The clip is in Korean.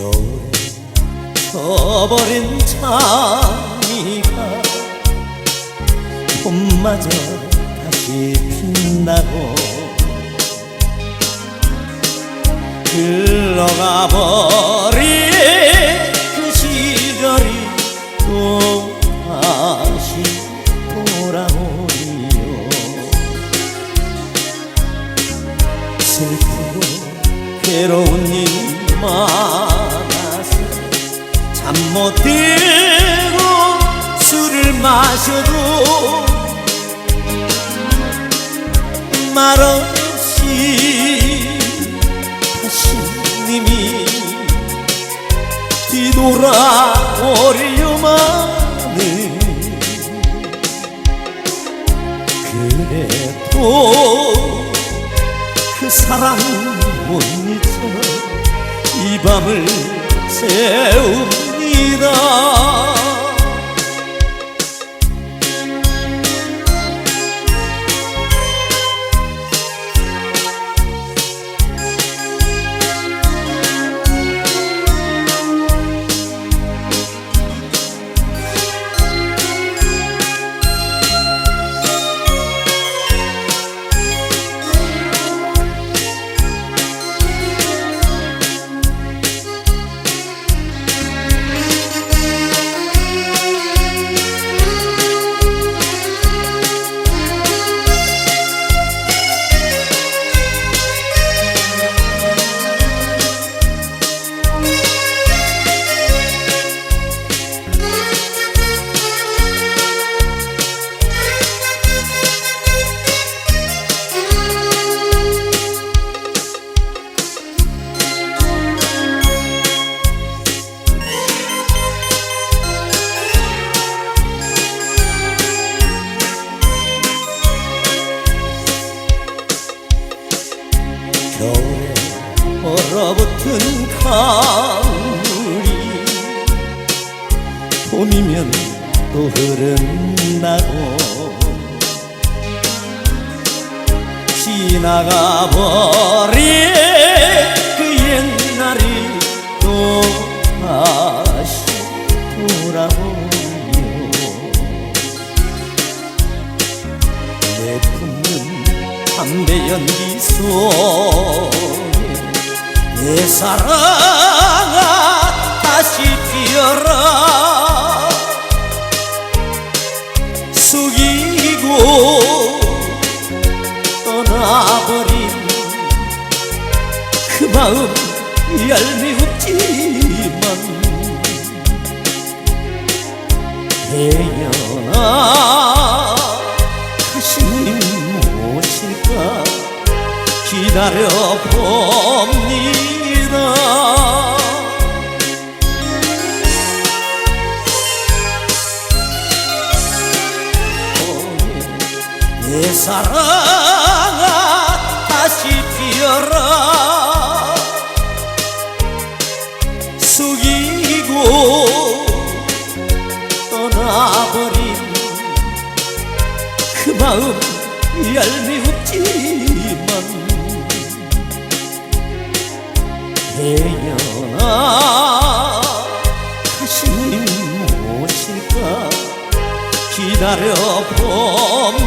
겨울에 져버린 장미가 봄마저 다시 핀다고 흘러가 버린 그 시절이 또 다시 돌아오리요. 슬프고 괴로운 일 많아서 잠 못 들고 술을 마셔도 말없이 다시 님이 뒤돌아오려마는 그래도 그 사랑 못 잊어 이 밤을 새웁니다 얼어붙은 강물이 봄이면 또 흐른다고. 지나가 버린 그 옛날이 또 다시 돌아오요 내 품는 담배 연기 속에 내 사랑아 다시 피어라. 숙이고 떠나버린 그 마음 얄미웠지만 태연아 기다려 봅니다. 내 사랑아 다시 피어라. 숙이고 떠나버린 그 마음 얄미웠지 기다려 봅니다